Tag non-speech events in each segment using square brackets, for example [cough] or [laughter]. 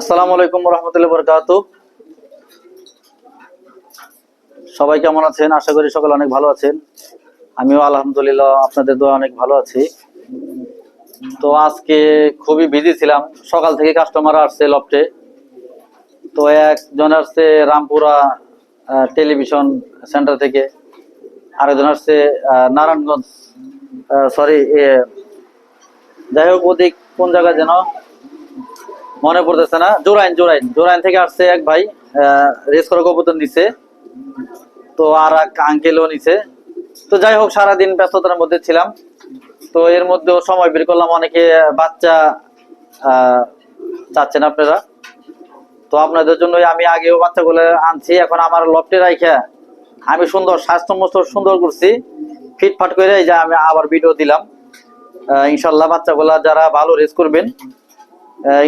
আসসালামু আলাইকুম রহমতুল্লাহ বরকাত সবাই কেমন আছেন? আশা করি সকলে অনেক ভালো আছেন। আমিও আলহামদুলিল্লাহ আপনাদের দোয়া অনেক ভালো আছি। তো আজকে খুবই বিজি ছিলাম। সকাল থেকে কাস্টমার আসছে লফটে তো একজন আসছে রামপুরা টেলিভিশন সেন্টার থেকে। আরেকজন আসছে নারায়ণগঞ্জ সরি যাই হোক ওদিক কোন জায়গায় যেন মনে পড়তেছে না। জোরাইন জোরাইন। জোরাইন থেকে আসছে এক ভাই রেস করা কবুতর নিছে। তো আর এক আঙ্কেলও নিছে। তো যাই হোক, সারাদিন ব্যস্ততার মধ্যে ছিলাম। তো এর মধ্যেও সময় বের করলাম। অনেকে বাচ্চা চাচ্ছেন আপনারা। তো আপনাদের জন্য আমি আগেও বাচ্চাগুলো আনছি। এখন আমার লফটে রাইখা আমি সুন্দর স্বাস্থ্য মস্ত সুন্দর করছি। ফিটফাট করে এই যে আমি আবার ভিডিও দিলাম। ইনশাল্লাহ বাচ্চাগুলা যারা ভালো রেস করবেন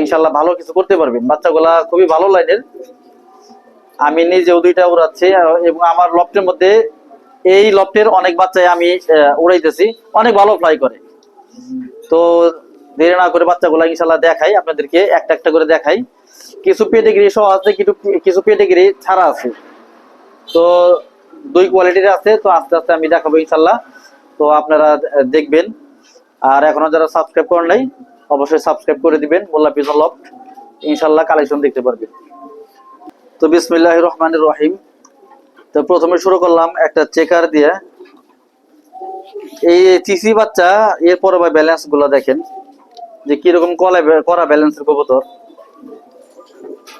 ইনশাল্লাহ ভালো কিছু করতে পারবেন। বাচ্চাগুলা খুবই ভালো লাইনের আমি নিজেও দুইটা উড়াচ্ছি এবং আমার লফটের মধ্যে এই লফটের অনেক বাচ্চাই আমি উড়াইতেছি। অনেক ভালো ফ্লাই করে। তো দেরি না করে বাচ্চাগুলা ইনশাল্লাহ দেখাই, আপনাদেরকে একটা একটা করে দেখাই। কিছু পেডিগ্রি সহ আছে, কিছু কিছু পেডিগ্রি ছাড়া আছে। তো দুই কোয়ালিটির আছে, তো আস্তে আস্তে আমি দেখাবো ইনশাল্লাহ। তো আপনারা দেখবেন। আর এখনও যারা সাবস্ক্রাইব করেন নাই অবশ্যই সাবস্ক্রাইব করে দিবেন। মোল্লা পিজন লফট ইনশাল্লাহ কালেকশন দেখতে পারবেন তো বিসমিল্লাহ রহমান রহিম। তো প্রথমে শুরু করলাম একটা চেকার দিয়ে। এই চিসি বাচ্চা, এরপরে বা ব্যালেন্সগুলো দেখেন। যে কীরকম কলা করা ব্যালেন্সের কবুতর।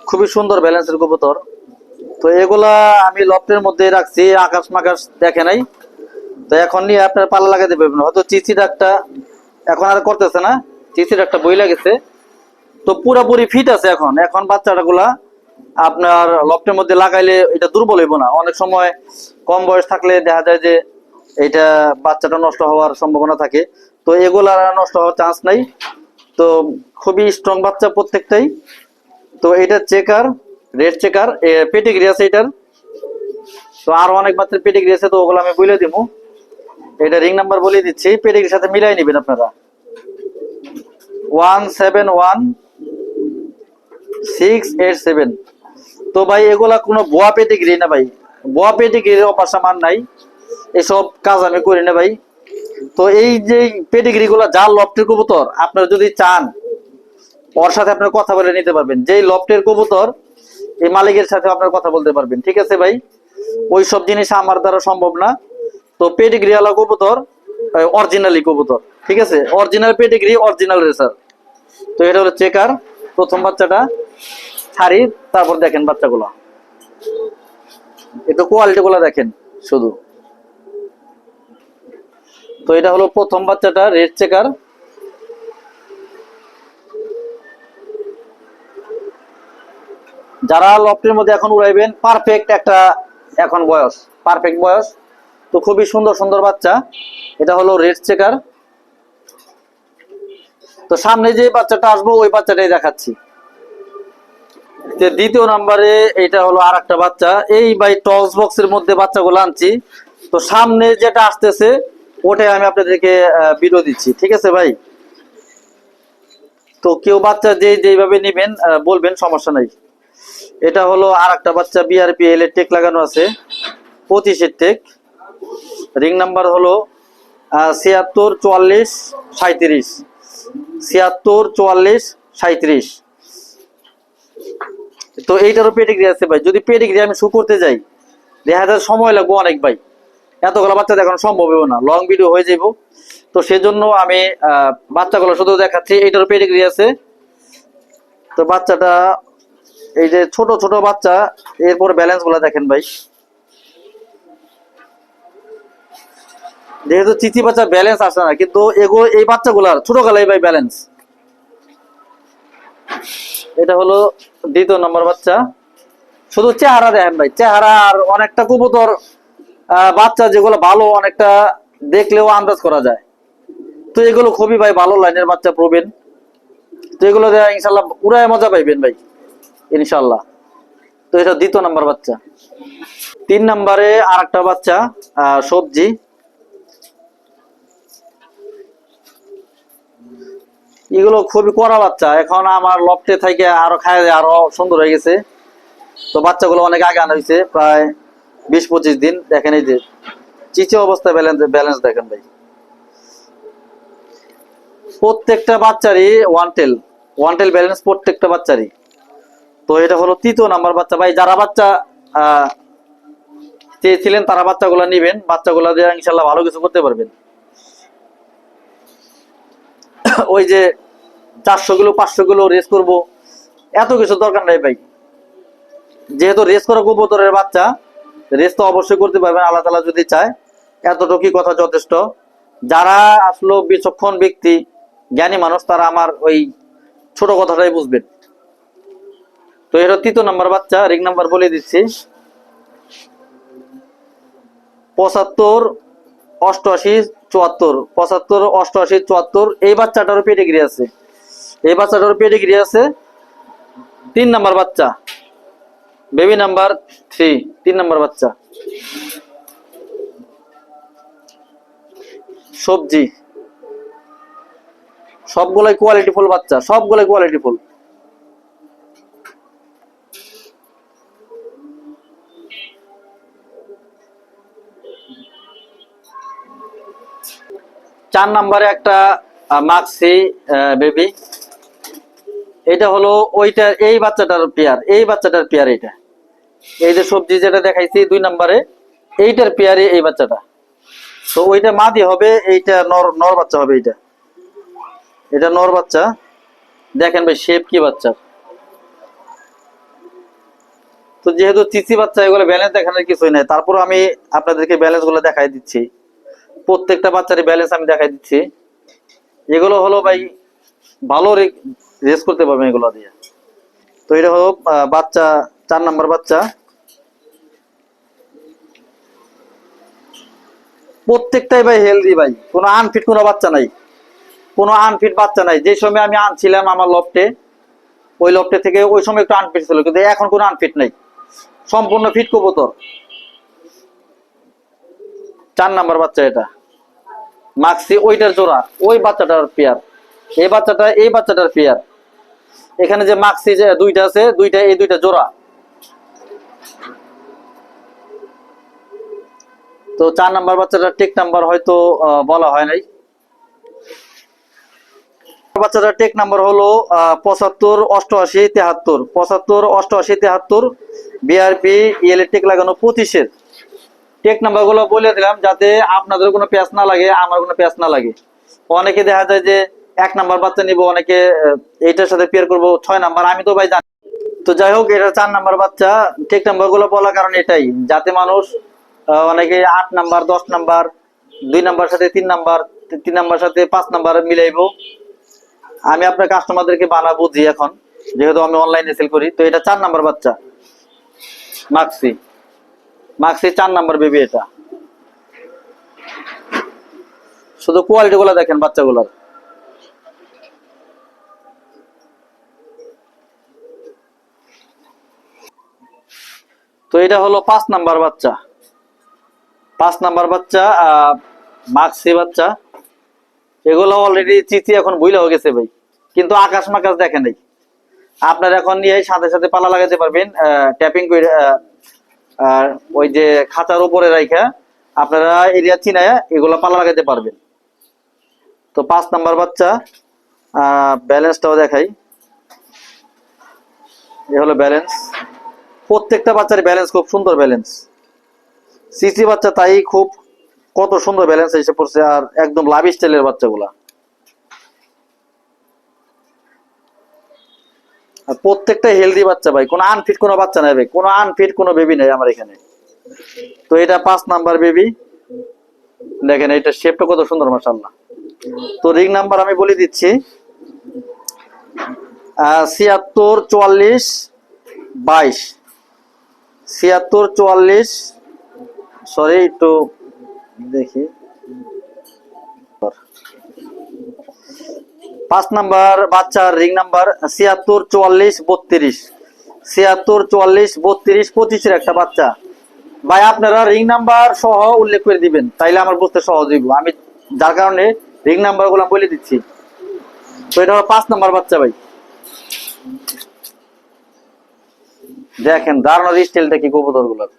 খুবই সুন্দর ব্যালেন্সের কবুতর। তো এগুলা আমি লফটের মধ্যে রাখছি, আকাশ মাকাশ দেখে নাই। তো এখন নিয়ে আপনার পালা লাগাতে পারবেন হয়তো চিচি ডাকটা এখন আর করতেছে না। চিচি ডাকটা বই লাগেছে। তো পুরোপুরি ফিট আছে এখন। এখন বাচ্চাটা গুলা আপনার লফটের মধ্যে লাগাইলে এটা দুর্বল হইব না। অনেক সময় কম বয়স থাকলে দেখা যায় যে এটা বাচ্চাটা নষ্ট হওয়ার সম্ভাবনা থাকে। তো এগুলা নষ্ট হওয়ার চান্স নাই। তো খুবই স্ট্রং বাচ্চা প্রত্যেকটাই। তো এটা চেকার রেড চেকার পেটিগ্রি আছে এটার। তো আরও অনেক বাচ্চার পেটিগ্রি আছে, তো ওগুলো আমি বলে দিব এটা রিং নাম্বার বলে দিচ্ছি। পেটিগ্রির সাথে মিলাই নেবেন আপনারা। One seven one, six eight seven. তো ভাই, এগুলা কোনো বোয়া পেটিগ্রি না ভাই। বোয়া পেটিগ্রির অপার সামান নাই। এসব কাজ আমি করি না ভাই। তো এই যে পেটিগ্রি গুলা যার লফটের কবুতর, আপনারা যদি চান, ওর সাথে আপনার কথা বলে নিতে পারবেন। যেই লফটের কবুতর, এই মালিকের সাথে আপনার কথা বলতে পারবেন। ঠিক আছে ভাই? ওই সব জিনিস আমার দ্বারা সম্ভব না। তো পেডিগ্রি আলা কবুতর অরিজিনালি কবুতর, ঠিক আছে? অরিজিনাল পেডিগ্রি অরিজিনাল রেসার তো এটা হলো চেকার প্রথম বাচ্চাটা ছাড়ি তারপর দেখেন বাচ্চাগুলো। একটু কোয়ালিটি গুলো দেখেন, শুধু। তো এটা হলো প্রথম বাচ্চাটা রেড চেকার যারা লফটের মধ্যে এখন উড়াইবেন পারফেক্ট একটা এখন বয়স পারফেক্ট বয়স। তো খুবই সুন্দর সুন্দর বাচ্চা। এটা হলো রেড চেকার। তো সামনে যে বাচ্চাটা আসব, ওই বাচ্চাটাই দেখাচ্ছি। দ্বিতীয় নাম্বারে এটা হলো আর একটা বাচ্চা। এই বাই টস বক্সের মধ্যে বাচ্চাগুলো আনছি। তো সামনে যেটা আসতেছে, ওটাই আমি আপনাদেরকে ভিডিও দিচ্ছি। ঠিক আছে ভাই? তো কেউ বাচ্চা যে যেইভাবে নেবেন বলবেন, সমস্যা নাই। এটা হলো আর একটা বাচ্চা বিআরপিএল এর টেক লাগানো আছে। পঁচিশের টেক। রিং নাম্বার হলো ছিয়াত্তর, চুয়াল্লিশ সাঁত্রিশ ছিয়াত্তর, চুয়াল্লিশ সাঁত্রিশ তো এইটারও পেডিগ্রি আছে ভাই। যদি পেডিগ্রি আমি শু করতে যাই, দেখা সময় লাগবে অনেক ভাই। এতগুলো বাচ্চা দেখানো সম্ভব হবে না। লং ভিডিও হয়ে যাব তো সেজন্য আমি বাচ্চাগুলো শুধু দেখাচ্ছি। এইটারও পেডিগ্রি আছে। তো বাচ্চাটা, এই যে ছোট ছোট বাচ্চা, এরপর ব্যালেন্সগুলা দেখেন ভাই। যেহেতু চিচি বাচ্চা ব্যালেন্স আসে না, কিন্তু এগো, এই বাচ্চাগুলার ছোট কালাই ভাই ব্যালেন্স এটা হলো দ্বিতীয় নম্বর বাচ্চা। শুধু চেহারা দেখেন ভাই, চেহারা আর অনেকটা কবুতর বাচ্চা যেগুলো ভালো, অনেকটা দেখলেও আন্দাজ করা যায়। তো এগুলো খুবই ভাই ভালো লাইনের বাচ্চা, প্রবীণ। তো এগুলো ইনশাল্লাহ উড়ায় মজা পাইবেন ভাই, ইনশাল্লাহ। তো এটা দ্বিতীয় নাম্বার বাচ্চা। তিন নাম্বারে আর একটা বাচ্চা সবজি। এগুলো খুবই কড়া বাচ্চা। এখন আমার লফটে থেকে আরও খায় আরও সুন্দর হয়ে গেছে। তো বাচ্চাগুলো অনেক আগে আনা হয়েছে প্রায় বিশ পঁচিশ দিন। দেখেন এই যে চিচে অবস্থা ব্যালেন্স ব্যালেন্স দেখেন ভাই। প্রত্যেকটা বাচ্চারই ওয়ান টেল ওয়ান টেল ব্যালেন্স প্রত্যেকটা বাচ্চারই। তো এটা হলো তৃতীয় নাম্বার বাচ্চা। ভাই যারা বাচ্চা আহ, চেয়েছিলেন তারা বাচ্চাগুলো নিবেন। বাচ্চাগুলো দিয়ে ইনশাল্লাহ ভালো কিছু করতে পারবেন। [laughs] ওই যে চারশো কিলো, পাঁচশো কিলো রেস করব। এত কিছু দরকার নাই ভাই। যেহেতু রেস করা কবুতরের বাচ্চা রেস তো অবশ্যই করতে পারবেন, আল্লাহ তালা যদি চায়। এতটুকুই কথা যথেষ্ট। যারা আসলো বিচক্ষণ ব্যক্তি, জ্ঞানী মানুষ, তারা আমার ওই ছোট কথাটাই বুঝবেন। তো এটা তৃতীয় নাম্বার বাচ্চা রিং নাম্বার বলে দিচ্ছি। পঁচাত্তর অষ্টআশি, চুয়াত্তর, পঁচাত্তর, অষ্টআশি, চুয়াত্তর, এই বাচ্চাটারও পেডিগ্রি আছে। এই বাচ্চাটারও পেডিগ্রি আছে। তিন নাম্বার বাচ্চা। বেবি নাম্বার থ্রি তিন নাম্বার বাচ্চা। সবজি। সবগুলাই কোয়ালিটি ফুল বাচ্চা, সবগুলাই কোয়ালিটি ফুল। চার নাম্বারে একটা মাক্সি বেবি। এটা হলো ওইটা, এই বাচ্চাটার পেয়ার, এই বাচ্চাটার পেয়ার এটা। এই যে সবজি যেটা দেখাইছি দুই নাম্বারে, এইটার পেয়ারে এই বাচ্চাটা। তো ওইটা মাদি হবে, এইটা নর নর বাচ্চা হবে এইটা। এটা নর বাচ্চা। দেখেন ভাই শেপ কি বাচ্চা তো যেহেতু চিচি বাচ্চা, এগুলো ব্যালেন্স দেখানোর কিছুই নাই। তারপর আমি আপনাদেরকে ব্যালেন্সগুলো দেখাই দিচ্ছি। প্রত্যেকটা বাচ্চারই ব্যালেন্স আমি দেখাই দিচ্ছি। এগুলো হলো ভাই, ভালো রেস করতে পারবেন এগুলো দিয়ে। তো এটা হলো বাচ্চা, চার নাম্বার বাচ্চা। প্রত্যেকটাই ভাই হেলদি ভাই। কোনো আনফিট কোনো বাচ্চা নাই। কোনো আনফিট বাচ্চা নাই। যে সময় আমি আনছিলাম আমার লফটে ওই লফটে থেকে ওই সময় একটু আনফিট ছিল, কিন্তু এখন কোনো আনফিট নাই। সম্পূর্ণ ফিট কবুতর। চার নাম্বার বাচ্চা এটা। মাক্সি, ওইটার জোড়া, ওই বাচ্চাটার পেয়ার এই বাচ্চাটা, এই বাচ্চাটার পেয়ার এখানে যে মাক্সি যে দুইটা আছে, দুইটা, এই দুইটা জোড়া। তো চার নাম্বার বাচ্চাটার টেক নাম্বার হয়তো বলা হয় নাই। বাচ্চাটার টেক নাম্বার হলো পঁচাত্তর, অষ্টআশি, তেহাত্তর। পঁচাত্তর, অষ্টআশি, তেহাত্তর বিআরপি ইলেকট্রিক লাগানো পঁচিশের। টেক নাম্বারগুলো বলে দিলাম যাতে আপনাদের কোনো প্যাচ না লাগে, আমার কোনো প্যাচ না লাগে। অনেকে দেখা যায় যে এক নাম্বার বাচ্চা নিব, অনেকে এইটার সাথে পেয়ার করব, ছয় নাম্বার আমি তো ভাই জানি। তো যাই হোক, এটা চার নাম্বার বাচ্চা। টেক নাম্বারগুলো বলার কারণ এটাই, যাতে মানুষ অনেকে আট নাম্বার দশ নাম্বার দুই নাম্বার সাথে তিন নাম্বার তিন নাম্বার সাথে পাঁচ নাম্বার মিলাইবো। আমি আপনার কাস্টমারদেরকে বানা বুঝি এখন, যেহেতু আমি অনলাইনে সেল করি, তো এটা চার নাম্বার বাচ্চা। মাক্সি। মাক্সি চার নাম্বার বেবি এটা। শুধু কোয়ালিটি গুলো দেখেন বাচ্চাগুলোর। তো এটা হলো পাঁচ নাম্বার বাচ্চা। পাঁচ নাম্বার বাচ্চা মাক্সি বাচ্চা। এগুলো অলরেডি চিচি এখন বুইলা হয়ে গেছে ভাই। কিন্তু আকাশ মাকাশ দেখে নাই আপনার এখন নিয়ে সাথে সাথে পালা লাগাতে পারবেন ট্যাপিং করে আর ওই যে খাঁচার উপরে রাইখা আপনারা এরিয়া চিনায় এগুলো পালা লাগাতে পারবেন। তো পাঁচ নাম্বার বাচ্চা ব্যালেন্সটাও দেখাই। এ হলো ব্যালেন্স। প্রত্যেকটা বাচ্চার ব্যালেন্স খুব সুন্দর ব্যালেন্স। সিসি বাচ্চা তাই খুব, কত সুন্দর ব্যালেন্স এসে পড়ছে আর একদম লাভ স্টাইলের বাচ্চাগুলা। প্রত্যেকটা হেলদি বাচ্চা ভাই, কোনো আনফিট কোনো বাচ্চা নাই ভাই, কোনো আনফিট কোনো বেবি নেই আমার এখানে। তো এটা পাঁচ নাম্বার বেবি দেখেন, এটা শেপটা কত সুন্দর মাসাল্লাহ তো রিং নাম্বার আমি বলে দিচ্ছি। ছিয়াত্তর, চুয়াল্লিশ, বাইশ। ছিয়াত্তর, চুয়াল্লিশ সরি একটু দেখি। পাঁচ নাম্বার বাচ্চার রিং নাম্বার ছিয়াত্তর, চুয়াল্লিশ, বত্রিশ। ছিয়াত্তর, চুয়াল্লিশ, বত্রিশ, পঁচিশের একটা বাচ্চা। ভাই, আপনারা রিং নাম্বার সহ উল্লেখ করে দিবেন, তাইলে আমার বুঝতে সহজ হইব। আমি যার কারণে রিং নাম্বারগুলো বলে দিচ্ছি। তো এটা হলো পাঁচ নাম্বার বাচ্চা, ভাই। দেখেন দাঁড়ানোর স্টাইলটা কি কবুতরগুলার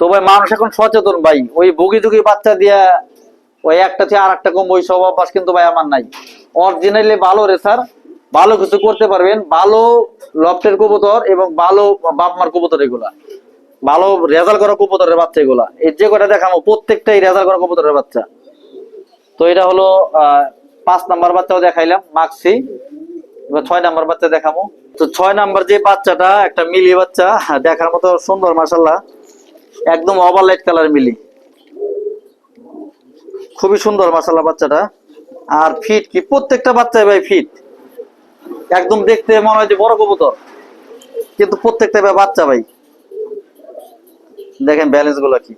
তো ভাই মানুষ এখন সচেতন ভাই। ওই বুগি দুগি বাচ্চা দিয়া ওই একটা থেকে আর একটা কম, ওই সব অভ্যাস কিন্তু ভাই আমার নাই। অরিজিনালি ভালো রেসার ভালো কিছু করতে পারবেন। ভালো লফটের কবুতর এবং ভালো বাপমার কবুতর এগুলা। ভালো রেজাল্ট করা কবুতরের বাচ্চা এগুলা। এই যে কটা দেখাবো প্রত্যেকটাই রেজাল্ট করা কবুতরের বাচ্চা। তো এটা হলো পাঁচ নাম্বার বাচ্চাও দেখাইলাম, মাক্সি। এবার ছয় নাম্বার বাচ্চা দেখাবো তো ছয় নাম্বার যে বাচ্চাটা, একটা মিলি বাচ্চা, দেখার মতো সুন্দর মাসাল্লাহ একদম ওভার লাইট কালার মিলি। খুবই সুন্দর মাসাল্লাহ বাচ্চাটা। আর ফিট কি? প্রত্যেকটা বাচ্চাই ভাই ফিট। একদম দেখতে মনে হয় যে বড় কবুতর। কিন্তু প্রত্যেকটা ভাই বাচ্চা ভাই। দেখেন ব্যালেন্সগুলো কি।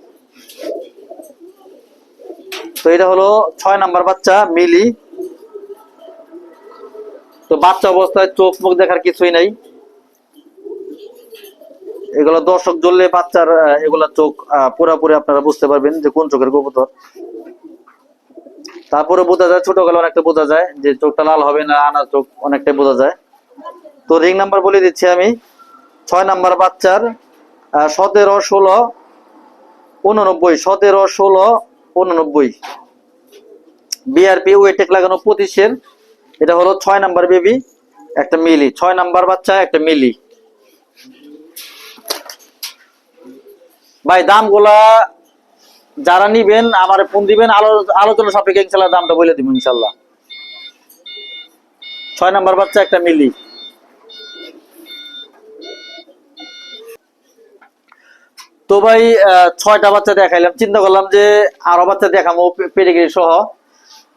তো এটা হলো ছয় নাম্বার বাচ্চা, মিলি। তো বাচ্চা অবস্থায় চোখ মুখ দেখার কিছুই নাই। এগুলো দর্শক জ্বললে বাচ্চার এগুলা চোখ পুরাপুরি আপনারা বুঝতে পারবেন যে কোন চোখের কবুতর। তারপরে বোঝা যায় ছোট গেলে অনেকটা বোঝা যায় যে চোখটা লাল হবে না আনা চোখ অনেকটাই বোঝা যায়। তো রিং নাম্বার বলে দিচ্ছি আমি। ছয় নাম্বার বাচ্চার সতেরো, ষোলো, উননব্বই, সতেরো, ষোলো, উননব্বই। বিআরপি ওয়েটেক লাগানো পঁচিশের, এটা হলো ছয় নাম্বার বেবি একটা মিলি ছয় নাম্বার বাচ্চা, একটা মিলি ভাই, দামগুলা যারা নিবেন, আমার ফোন দিবেন, আলো- আলোচনা সাপেক্ষে ইনশাল্লাহ দামটা বলে দিব ইনশাল্লাহ। ছয় নাম্বার বাচ্চা একটা মিলি। তো ভাই ছয়টা বাচ্চা দেখাইলাম। চিন্তা করলাম যে আরও বাচ্চা দেখাবো পেডিগ্রি সহ।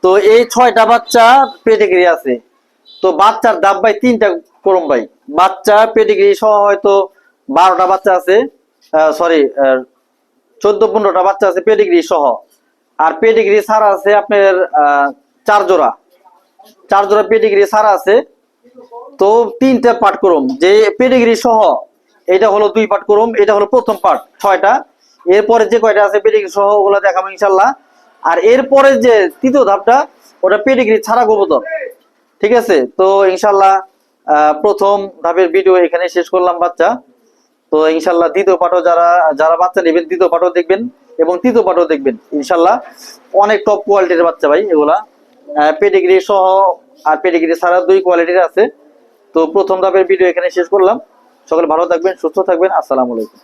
তো এই ছয়টা বাচ্চা পেডিগ্রি আছে। তো বাচ্চার দাম ভাই তিনটা করম ভাই। বাচ্চা, পেডিগ্রি সহ হয়তো বারোটা বাচ্চা আছে। সরি চোদ্দ পনেরোটা বাচ্চা আছে পেডিগ্রি সহ। আর পেডিগ্রি ছাড়া আছে আপনার চার জোড়া। চার জোড়া পেডিগ্রি ছাড়া আছে। তো তিনটা পার্ট করুম যে পেডিগ্রি সহ, এটা হলো দুই পার্ট করুম এটা হলো প্রথম পার্ট ছয়টা। এরপরে যে কয়টা আছে পেডিগ্রি সহ, ওগুলো দেখাবো ইনশাল্লাহ আর এরপরে যে তৃতীয় ধাপটা, ওটা পেডিগ্রি ছাড়া গোবদর ঠিক আছে? তো ইনশাল্লাহ প্রথম ধাপের ভিডিও এখানে শেষ করলাম বাচ্চা। তো ইনশাল্লাহ দ্বিতীয় পাঠও যারা যারা বাচ্চা নেবেন, দ্বিতীয় পাঠও দেখবেন এবং তৃতীয় পাঠও দেখবেন। ইনশাল্লাহ অনেক টপ কোয়ালিটির বাচ্চা ভাই এগুলা। পেডিগ্রি সহ আর পেডিগ্রি ছাড়া দুই কোয়ালিটির আছে। তো প্রথম ধাপের ভিডিও এখানে শেষ করলাম। সকলে ভালো থাকবেন, সুস্থ থাকবেন। আসসালামু আলাইকুম।